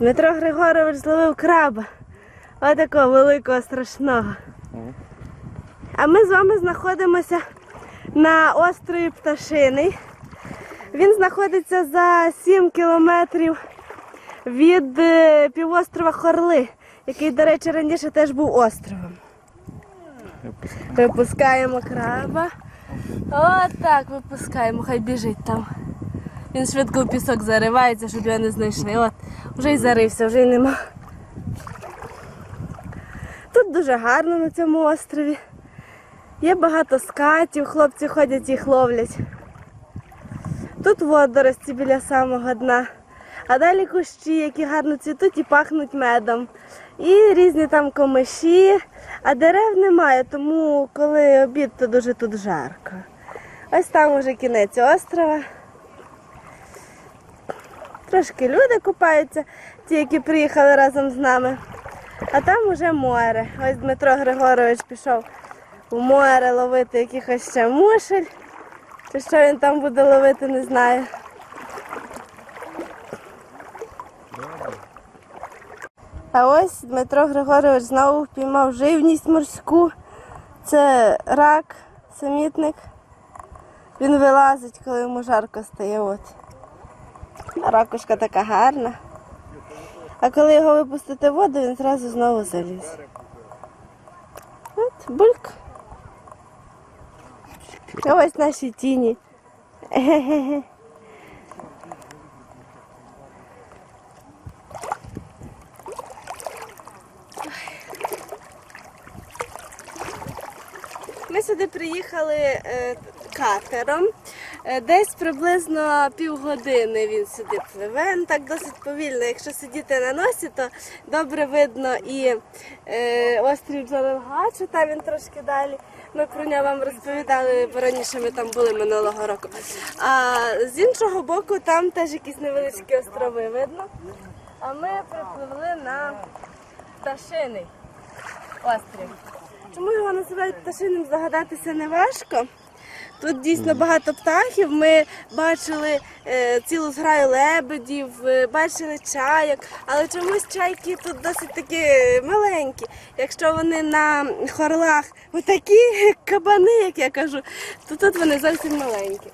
Дмитро Григорович зловив краба. Отакого великого страшного. А ми з вами знаходимося на острові Пташиний. Він знаходиться за 7 кілометрів від е, півострова Хорли, який, до речі, раніше теж був островом. Випускаємо краба. Отак випускаємо, хай біжить там. Він швидко в пісок заривається, щоб його не знайшли. От, вже й зарився, вже й нема. Тут дуже гарно на цьому острові. Є багато скатів, хлопці ходять їх ловлять. Тут водорості біля самого дна. А далі кущі, які гарно цвітуть і пахнуть медом. І різні там комиші, а дерев немає, тому коли обід, то дуже тут жарко. Ось там уже кінець острова. Трошки люди купаються, ті, які приїхали разом з нами. А там уже море. Ось Дмитро Григорович пішов у море ловити якихось ще мушель. Чи що він там буде ловити, не знаю. А ось Дмитро Григорович знову впіймав живність морську. Це рак, самітник. Він вилазить, коли йому жарко стає. От. Ракушка така гарна. А коли його випустити в воду, він зразу знову заліз. От, бульк. Ось наші тіні. Ми сюди приїхали е, катером. Е, Десь приблизно півгодини він сюди пливе. Ну, так досить повільно. Якщо сидіти на носі, то добре видно і е, острів Джаренгачу, там він трошки далі. Ми про нього вам розповідали, бо раніше ми там були минулого року. А з іншого боку, там теж якісь невеличкі острови видно. А ми припливли на пташиний острів. Чому його називають пташиним, здогадатися не важко. Тут дійсно багато птахів. Ми бачили е, цілу зграю лебедів, е, бачили чайок, але чомусь чайки тут досить такі маленькі. Якщо вони на хорлах отакі кабани, як я кажу, то тут вони зовсім маленькі.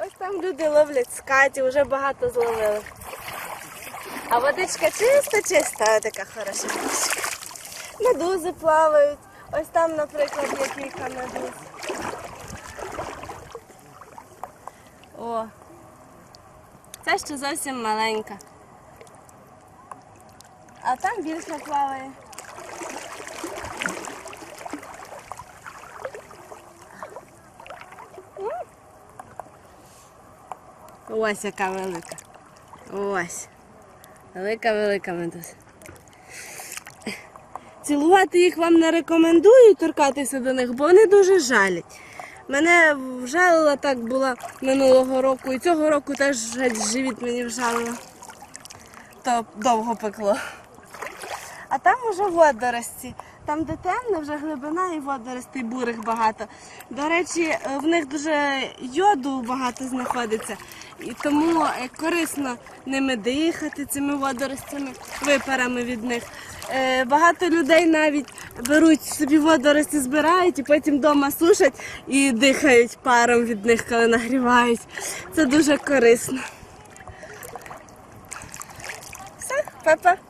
Ось там люди ловлять скаті, вже багато зловили. А водичка чиста, чиста, така хороша водичка. Медузи плавають. Ось там, наприклад, є кілька медуз. О, це ще зовсім маленька. А там більше плаває. Ось яка велика. Ось. Велика-велика медуза. Цілувати їх вам не рекомендую торкатися до них, бо вони дуже жалять. Мене вжалила так була минулого року, і цього року теж живіт мені вжалило. То довго пекло. А там уже водорості. Там, де темно, вже глибина і водоростей бурих багато. До речі, в них дуже йоду багато знаходиться. І тому е, корисно ними дихати, цими водоростями, випарами від них. Е, Багато людей навіть беруть собі водорості, збирають і потім вдома сушать і дихають паром від них, коли нагрівають. Це дуже корисно. Все, папа.